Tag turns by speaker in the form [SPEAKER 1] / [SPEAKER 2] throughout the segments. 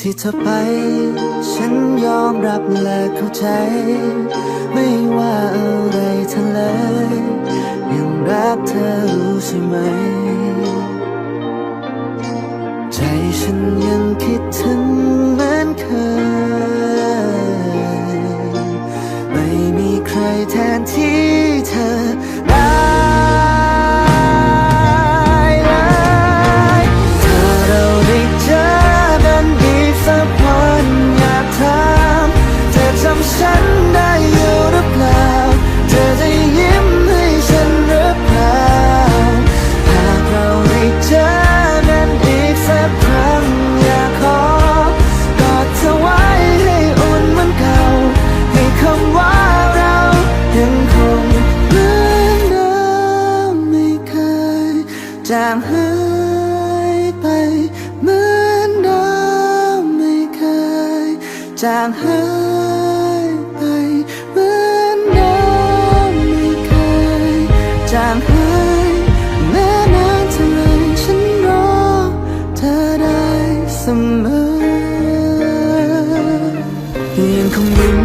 [SPEAKER 1] ที่เธอไป ฉันยอมรับและเข้าใจ ไม่ว่าอะไรเธอเลย ยังรักเธอรู้ใช่ไหม ใจฉันยังางหายไปเหมือนเดิมไม่เคย จางหายไปเหมือนเดิมไม่เคย จางหายแม้นานเท่าไรฉันรอเธอได้เสมอยังคงยิ้ม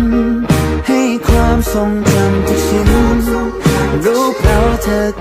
[SPEAKER 1] ให้ความทรงจำทุกชิ้นรู้เปล่าเธอเก็บไว้ไหมเพราะเคย